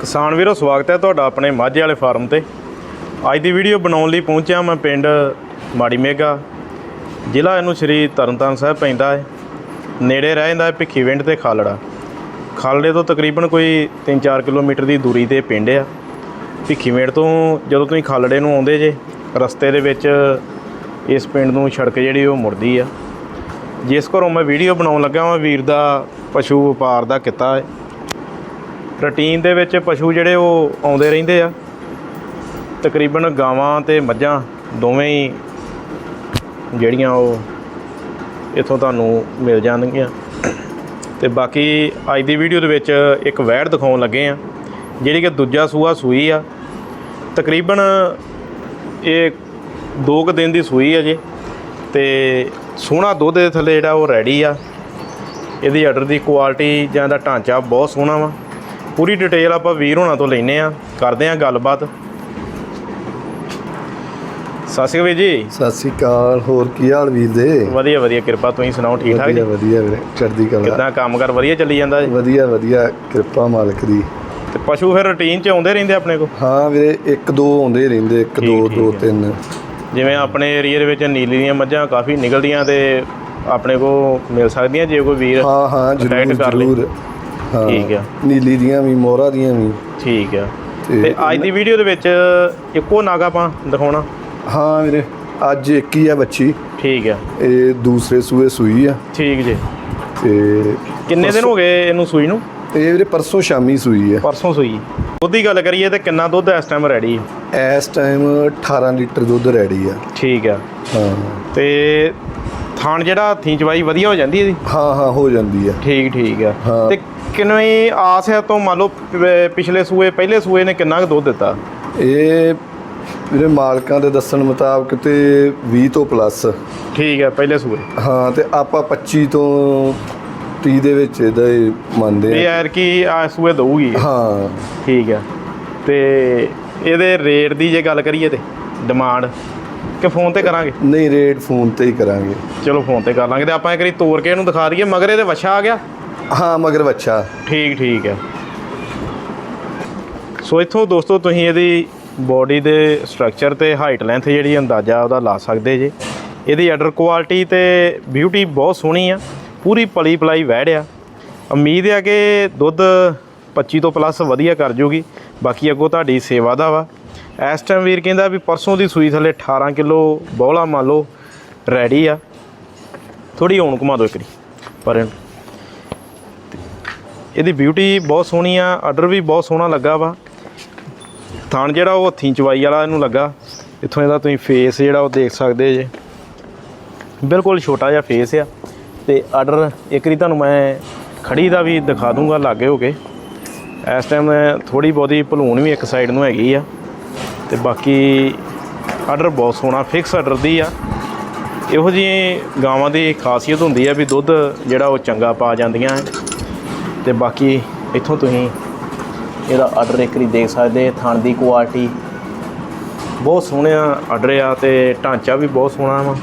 ਕਿਸਾਨ ਵੀਰੋ, ਸਵਾਗਤ ਹੈ ਤੁਹਾਡਾ ਆਪਣੇ ਮਾਝੇ ਵਾਲੇ ਫਾਰਮ ਤੇ। ਅੱਜ ਦੀ ਵੀਡੀਓ ਬਣਾਉਣ ਲਈ ਪਹੁੰਚਿਆ ਮੈਂ ਪਿੰਡ ਮਾੜੀ ਮੇਗਾ। ਜ਼ਿਲ੍ਹਾ ਇਹਨੂੰ ਸ਼੍ਰੀ ਤਰਨਤਾਰਨ ਸਾਹਿਬ ਪੈਂਦਾ ਹੈ। ਨੇੜੇ ਰਹਿ ਜਾਂਦਾ ਹੈ ਭਿੱਖੀਵਿੰਡ ਤੇ ਖਾਲੜਾ। ਖਾਲੜੇ ਤੋਂ ਤਕਰੀਬਨ ਕੋਈ 3-4 ਕਿਲੋਮੀਟਰ ਦੀ ਦੂਰੀ ਤੇ ਪਿੰਡ ਆ। ਭਿੱਖੀਵਿੰਡ ਤੋਂ ਜਦੋਂ ਤੁਸੀਂ ਖਾਲੜੇ ਨੂੰ ਆਉਂਦੇ ਜੇ, ਰਸਤੇ ਦੇ ਵਿੱਚ ਇਸ ਪਿੰਡ ਨੂੰ ਸੜਕ ਜਿਹੜੀ ਉਹ ਮੁੜਦੀ ਆ। ਜਿਸ ਘਰੋਂ ਮੈਂ ਵੀਡੀਓ ਬਣਾਉਣ ਲੱਗਾ ਵਾਂ, ਵੀਰ ਦਾ ਪਸ਼ੂ ਵਪਾਰ ਦਾ ਕਿੱਤਾ ਹੈ। ਰੂਟੀਨ ਦੇ ਵਿੱਚ ਪਸ਼ੂ ਜਿਹੜੇ ਉਹ ਆਉਂਦੇ ਰਹਿੰਦੇ ਆ। ਤਕਰੀਬਨ ਗਾਵਾਂ ਤੇ ਮੱਝਾਂ ਦੋਵੇਂ ਹੀ ਜਿਹੜੀਆਂ ਉਹ ਇੱਥੋਂ ਤੁਹਾਨੂੰ ਮਿਲ ਜਾਣਗੀਆਂ। ਤੇ ਬਾਕੀ ਅੱਜ ਦੀ ਵੀਡੀਓ ਦੇ ਵਿੱਚ ਇੱਕ ਵੈੜ ਦਿਖਾਉਣ ਲੱਗੇ ਆ, ਜਿਹੜੀ ਕਿ ਦੂਜਾ ਸੂਆ ਸੂਈ ਆ। ਤਕਰੀਬਨ ਇਹ ਦੋ ਕੁ ਦਿਨ ਦੀ ਸੂਈ ਆ ਜੇ, ਤੇ ਸੋਹਣਾ ਦੁੱਧ ਦੇ ਥੱਲੇ ਜਿਹੜਾ ਉਹ ਰੈਡੀ ਆ। ਇਹਦੀ ਆਰਡਰ ਦੀ ਕੁਆਲਿਟੀ ਜਾਂ ਦਾ ਢਾਂਚਾ ਬਹੁਤ ਸੋਹਣਾ ਵਾ। ਪੂਰੀ ਡਿਟੇਲ ਆਪਾਂ ਵੀਰ ਹੋਣਾ ਤੋਂ ਲੈਨੇ ਆ ਕਰਦੇ ਆ ਗੱਲਬਾਤ। ਸਤਿ ਸ਼੍ਰੀ ਅਕਾਲ ਵੀਰ ਜੀ। ਸਤਿ ਸ੍ਰੀ ਅਕਾਲ ਹੋਰ ਕੀ ਹਾਲ ਵੀਰ ਦੇ? ਵਧੀਆ ਵਧੀਆ ਕਿਰਪਾ ਤੁਸੀਂ ਸੁਣਾਓ ਠੀਕ ਠਾਕ ਜੀ? ਵਧੀਆ ਵੀਰੇ ਚੜ੍ਹਦੀ ਕਲਾ। ਕਿੱਦਾਂ ਕੰਮਕਾਰ ਵਧੀਆ ਚੱਲੀ ਜਾਂਦਾ ਜੀ? ਵਧੀਆ ਵਧੀਆ ਕਿਰਪਾ ਮਾਲਕ ਦੀ। ਤੇ ਪਸ਼ੂ ਫਿਰ ਰੁਟੀਨ 'ਚ ਆਉਂਦੇ ਰਹਿੰਦੇ ਆਪਣੇ ਕੋਲ? ਹਾਂ ਵੀਰੇ ਇੱਕ ਦੋ ਆਉਂਦੇ ਰਹਿੰਦੇ ਇੱਕ ਦੋ ਦੋ। ਤਿੰਨ। ਜਿਵੇਂ ਆਪਣੇ ਏਰੀਆ ਦੇ ਵਿੱਚ ਨੀਲੀ ਦੀਆਂ ਮੱਝਾਂ ਕਾਫੀ ਨਿਕਲਦੀਆਂ ਤੇ ਆਪਣੇ ਕੋ ਮਿਲ ਸਕਦੀਆਂ ਜੇ ਕੋਈ ਵੀਰ ਹਾਂ ਹਾਂ। ਜ਼ਰੂਰ। ਹਾਂ ਠੀਕ ਆ। ਨੀਲੀ ਦੀਆਂ ਵੀ ਮੋਹਰਾ ਦੀਆਂ ਵੀ। ਠੀਕ ਆ। ਤੇ ਤੇ ਅੱਜ ਦੀ ਵੀਡੀਓ ਦੇ ਵਿੱਚ ਇੱਕੋ ਨਾਗਾ ਆਪਾਂ ਦਿਖਾਉਣਾ। ਹਾਂ ਵੀਰੇ ਅੱਜ ਇੱਕ ਹੀ ਆ ਬੱਚੀ। ਠੀਕ ਆ। ਇਹ ਦੂਸਰੇ ਸੂਏ ਸੂਈ ਆ। ਠੀਕ ਜੀ। ਤੇ ਕਿੰਨੇ ਦਿਨ ਹੋ ਗਏ ਇਹਨੂੰ ਸੂਈ ਨੂੰ? ਇਹ ਵੀਰੇ ਪਰਸੋਂ ਸ਼ਾਮੀ ਸੂਈ ਆ। ਪਰਸੋਂ ਸੂਈ। ਦੁੱਧ ਦੀ ਗੱਲ ਕਰੀਏ ਤੇ ਕਿੰਨਾ ਦੁੱਧ ਇਸ ਟਾਈਮ ਰੈਡੀ ਇਸ ਟਾਈਮ 18 ਲੀਟਰ ਦੁੱਧ ਰੈਡੀ ਆ। ਠੀਕ ਆ। ਹਾਂ। ਤੇ ਥਾਣ ਜਿਹੜਾ ਹੱਥੀਂ ਚਵਾਈ ਵਧੀਆ ਹੋ ਜਾਂਦੀ ਇਹਦੀ? ਹਾਂ ਹਾਂ ਹੋ ਜਾਂਦੀ ਆ। ਠੀਕ ਠੀਕ ਆ। ਹਾਂ। ਤੇ ਕਿੰਨੀ ਆਸ ਹੈ ਤੋਂ ਮੰਨ ਲਓ ਪ- ਪਿਛਲੇ ਸੂਏ ਪਹਿਲੇ ਸੂਏ ਨੇ ਕਿੰਨਾ ਕੁ ਦੁੱਧ ਦਿੱਤਾ? ਇਹ ਵੀਰੇ ਮਾਲਕਾਂ ਦੇ ਦੱਸਣ ਮੁਤਾਬਕ ਤੇ 20 ਤੋਂ ਪਲੱਸ ਠੀਕ ਆ ਪਹਿਲੇ ਸੂਏ। ਹਾਂ ਤੇ ਆਪਾਂ 25 ਤੋਂ 30 ਦੇ ਵਿੱਚ ਇਹਦਾ ਹੀ ਮੰਨਦੇ ਇਹ ਆ ਯਾਰ ਕੀ ਆ ਸੂਏ ਦਊਗੀ। ਹਾਂ। ਠੀਕ ਆ ਤੇ ਇਹਦੇ ਰੇਟ ਦੀ ਜੇ ਗੱਲ ਕਰੀਏ ਤੇ ਡਿਮਾਂਡ ਕਿ ਫੋਨ ਤੇ ਕਰਾਂਗੇ? ਨਹੀਂ ਰੇਟ ਫੋਨ ਤੇ ਹੀ ਕਰਾਂਗੇ। ਚਲੋ ਫੋਨ ਤੇ ਕਰ ਲਾਂਗੇ ਤੇ ਆਪਾਂ ਇੱਕ ਵਾਰੀ ਤੋੜ ਕੇ ਇਹਨੂੰ ਦਿਖਾ ਦਈਏ ਮਗਰ ਇਹਦੇ ਵਛਾ ਆ ਗਿਆ। ਹਾਂ, ਮਗਰ ਬੱਚਾ ਠੀਕ ਠੀਕ ਹੈ। ਸੋ ਇੱਥੋਂ ਦੋਸਤੋ, ਤੁਸੀਂ ਇਹਦੀ ਬੋਡੀ ਦੇ ਸਟਰਕਚਰ ਤੇ ਹਾਈਟ ਲੈਂਥ ਜਿਹੜੀ ਅੰਦਾਜ਼ਾ ਉਹਦਾ ਲਾ ਸਕਦੇ ਜੇ। ਇਹਦੀ ਆਰਡਰ ਕੁਆਲਿਟੀ ਤੇ ਬਿਊਟੀ ਬਹੁਤ ਸੋਹਣੀ ਆ। ਪੂਰੀ ਪਲੀ ਪਲਾਈ ਵਹਿੜ ਆ। ਉਮੀਦ ਆ ਕਿ ਦੁੱਧ 25 ਤੋਂ ਪਲੱਸ ਵਧੀਆ ਕਰ ਜੂਗੀ। ਬਾਕੀ ਅੱਗੋਂ ਤੁਹਾਡੀ ਸੇਵਾ ਦਾ ਵਾ। ਇਸ ਟਾਈਮ ਵੀਰ ਕਹਿੰਦਾ ਵੀ ਪਰਸੋਂ ਦੀ ਸੂਈ ਥੱਲੇ 18 ਕਿਲੋ ਬੋਲਾ ਮੰਨ ਲਓ ਰੈਡੀ ਆ। ਥੋੜੀ ਹੁਣ ਘੁਮਾ ਦਿਓ ਇੱਕ ਵਾਰੀ। ਪਰ ਇਹਦੀ ਬਿਊਟੀ ਬਹੁਤ ਸੋਹਣੀ ਆ ਆਰਡਰ ਵੀ ਬਹੁਤ ਸੋਹਣਾ ਲੱਗਾ ਵਾ। ਥਣ ਜਿਹੜਾ ਉਹ ਹੱਥੀਂ ਚਵਾਈ ਵਾਲਾ ਇਹਨੂੰ ਲੱਗਾ। ਇੱਥੋਂ ਇਹਦਾ ਤੁਸੀਂ ਫੇਸ ਜਿਹੜਾ ਉਹ ਦੇਖ ਸਕਦੇ ਜੇ। ਬਿਲਕੁਲ ਛੋਟਾ ਜਿਹਾ ਫੇਸ ਆ। ਤੇ ਆਰਡਰ ਇੱਕ ਵਾਰੀ ਤੁਹਾਨੂੰ ਮੈਂ ਖੜੀ ਦਾ ਵੀ ਦਿਖਾ ਦੂੰਗਾ ਲਾਗੇ ਹੋ ਕੇ। ਇਸ ਟਾਈਮ ਥੋੜੀ ਬਹੁਤੀ ਭਲੂਣ ਵੀ ਇੱਕ ਸਾਈਡ ਨੂੰ ਹੈਗੀ ਆ। ਤੇ ਬਾਕੀ ਆਰਡਰ ਬਹੁਤ ਸੋਹਣਾ ਫਿਕਸ ਆਰਡਰ ਦੀ ਆ। ਇਹੋ ਜਿਹੀ ਗਾਵਾਂ ਦੀ ਖਾਸੀਅਤ ਹੁੰਦੀ ਆ ਵੀ ਦੁੱਧ ਜਿਹੜਾ ਉਹ ਚੰਗਾ ਪਾ ਜਾਂਦੀਆਂ ਤੇ ਬਾਕੀ ਇੱਥੋਂ ਤੁਸੀਂ ਇਹਦਾ ਆਰਡਰ ਇੱਕ ਵਾਰੀ ਦੇਖ ਸਕਦੇ ਥਣ ਦੀ ਕੁਆਲਿਟੀ ਬਹੁਤ ਸੋਹਣਾ ਆਰਡਰ ਆ ਤੇ ਢਾਂਚਾ ਵੀ ਬਹੁਤ ਸੋਹਣਾ ਵਾ।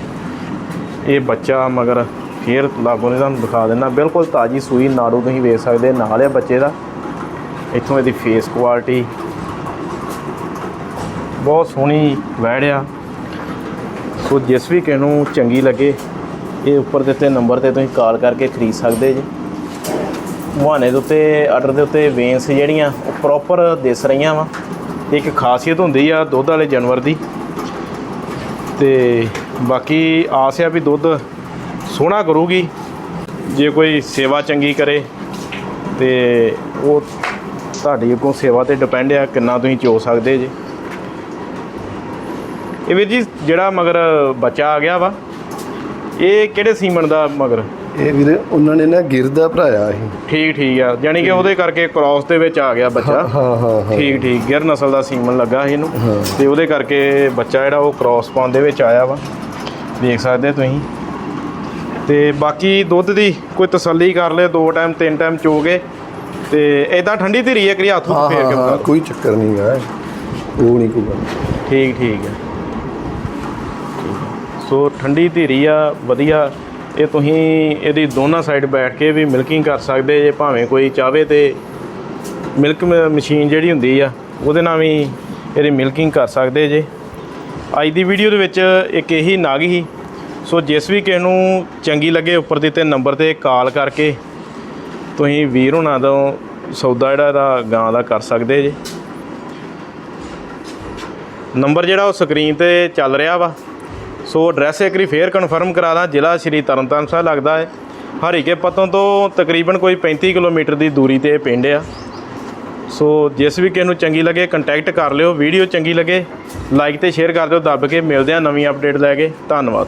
ਇਹ ਬੱਚਾ ਮਗਰ ਫੇਰ ਲਾਗੋਂ ਨੇ ਤੁਹਾਨੂੰ ਦਿਖਾ ਦਿੰਦਾ। ਬਿਲਕੁਲ ਤਾਜੀ ਸੂਈ ਨਾੜੂ ਤੁਸੀਂ ਵੇਖ ਸਕਦੇ ਨਾਲ ਆ ਬੱਚੇ ਦਾ। ਇੱਥੋਂ ਇਹਦੀ ਫੇਸ ਕੁਆਲਿਟੀ ਬਹੁਤ ਸੋਹਣੀ ਵੈੜ ਆ। ਸੋ ਜਿਸ ਵੀ ਕਿਸੇ ਨੂੰ ਚੰਗੀ ਲੱਗੇ, ਇਹ ਉੱਪਰ ਦਿੱਤੇ ਨੰਬਰ ਤੇ ਤੁਸੀਂ ਕਾਲ ਕਰਕੇ ਖਰੀਦ ਸਕਦੇ ਜੀ। ਮੁਹਾਨੇ ਦੇ ਉੱਤੇ ਆਰਡਰ ਦੇ ਉੱਤੇ ਵੇਨਸ ਜਿਹੜੀਆਂ ਉਹ ਪ੍ਰੋਪਰ ਦਿਸ ਰਹੀਆਂ ਵਾ। ਇੱਕ ਖਾਸੀਅਤ ਹੁੰਦੀ ਆ ਦੁੱਧ ਵਾਲੇ ਜਾਨਵਰ ਦੀ। ਤੇ ਬਾਕੀ ਆਸ ਆ ਵੀ ਦੁੱਧ ਸੋਹਣਾ ਕਰੂਗੀ। ਜੇ ਕੋਈ ਸੇਵਾ ਚੰਗੀ ਕਰੇ, ਤੇ ਉਹ ਤੁਹਾਡੀ ਅੱਗੋਂ ਸੇਵਾ ਤੇ ਡਿਪੈਂਡ ਆ ਕਿੰਨਾ ਤੁਸੀਂ ਚੋ ਸਕਦੇ ਜੇ। ਇਹ ਵੀਰ ਜੀ, ਜਿਹੜਾ ਮਗਰ ਬੱਚਾ ਆ ਗਿਆ ਵਾ, ਇਹ ਕਿਹੜੇ ਸੀਮਨ ਦਾ ਮਗਰ? ਇਹ ਵੀਰੇ ਉਹਨਾਂ ਨੇ ਨਾ ਗਿਰਦਾ ਭਰਾਇਆ ਸੀ। ਠੀਕ ਠੀਕ ਆ। ਯਾਨੀ ਕਿ ਉਹਦੇ ਕਰਕੇ ਕ੍ਰਾਸ ਦੇ ਵਿੱਚ ਆ ਗਿਆ ਬੱਚਾ। ਹਾਂ ਹਾਂ ਹਾਂ ਠੀਕ ਠੀਕ। ਗਿਰ ਨਸਲ ਦਾ ਸੀਮਨ ਲੱਗਾ ਸੀ ਇਹਨੂੰ। ਤੇ ਉਹਦੇ ਕਰਕੇ ਬੱਚਾ ਜਿਹੜਾ ਉਹ ਕ੍ਰਾਸ ਪਾਉਣ ਦੇ ਵਿੱਚ ਆਇਆ ਵਾ। ਦੇਖ ਸਕਦੇ ਤੁਸੀਂ। ਤੇ ਬਾਕੀ ਦੁੱਧ ਦੀ ਕੋਈ ਤਸੱਲੀ ਕਰ ਲੈ ਦੋ ਟਾਈਮ ਤਿੰਨ ਟਾਈਮ ਚੋਗੇ ਤੇ ਐਦਾਂ ਠੰਡੀ ਧੀਰੀ ਹੈ ਕਰੀ ਹੱਥ ਫੇਰ ਕੇ ਕੋਈ ਚੱਕਰ ਨਹੀਂ ਹੈ ਉਹ ਨਹੀਂ ਕੋਈ ਠੀਕ ਠੀਕ ਹੈ ਸੋ ਠੰਡੀ ਧੀਰੀ ਆ ਵਧੀਆ। ਇਹ ਤੁਸੀਂ ਇਹਦੀ ਦੋਨਾਂ ਸਾਈਡ ਬੈਠ ਕੇ ਵੀ ਮਿਲਕਿੰਗ ਕਰ ਸਕਦੇ ਜੇ ਭਾਵੇਂ ਕੋਈ ਚਾਹਵੇ ਤੇ ਮਿਲਕ ਮ- ਮਸ਼ੀਨ ਜਿਹੜੀ ਹੁੰਦੀ ਆ, ਉਹਦੇ ਨਾਲ ਵੀ ਇਹਦੀ ਮਿਲਕਿੰਗ ਕਰ ਸਕਦੇ ਜੇ। ਅੱਜ ਦੀ ਵੀਡੀਓ ਦੇ ਵਿੱਚ ਇੱਕ ਇਹੀ ਨਾਗ ਹੀ। ਸੋ ਜਿਸ ਵੀ ਕਿਸੇ ਨੂੰ ਚੰਗੀ ਲੱਗੇ ਉੱਪਰ ਦਿੱਤੇ ਨੰਬਰ ਤੇ ਕਾਲ ਕਰਕੇ, ਤੁਸੀਂ ਵੀਰ ਹੁਣਾਂ ਤੋਂ ਸੌਦਾ ਜਿਹੜਾ ਇਹਦਾ ਗਾਂ ਦਾ ਕਰ ਸਕਦੇ ਜੇ। ਨੰਬਰ ਜਿਹੜਾ ਉਹ ਸਕਰੀਨ ਤੇ ਚੱਲ ਰਿਹਾ ਵਾ। ਸੋ ਐਡਰੈਸ ਇੱਕ ਵਾਰੀ ਫੇਰ ਕਨਫਰਮ ਕਰਾ ਦਾਂ, ਜ਼ਿਲ੍ਹਾ ਸ਼੍ਰੀ ਤਰਨਤਾਰਨ ਸਾਹਿਬ ਲੱਗਦਾ ਹੈ। ਹਰੀਕੇ ਪਤੋਂ ਤੋਂ ਤਕਰੀਬਨ ਕੋਈ 35 ਕਿਲੋਮੀਟਰ ਦੀ ਦੂਰੀ ਤੇ ਇਹ ਪਿੰਡ ਆ। ਸੋ ਜਿਸ ਵੀ ਕਿਸੇ ਨੂੰ ਚੰਗੀ ਲੱਗੇ ਕੰਟੈਕਟ ਕਰ ਲਿਓ। ਵੀਡੀਓ ਚੰਗੀ ਲੱਗੇ ਲਾਈਕ ਤੇ ਸ਼ੇਅਰ ਕਰ ਦਿਓ, ਦੱਬ ਕੇ। ਮਿਲਦੇ ਆ ਨਵੀਂ ਅਪਡੇਟ ਲੈ ਕੇ। ਧੰਨਵਾਦ।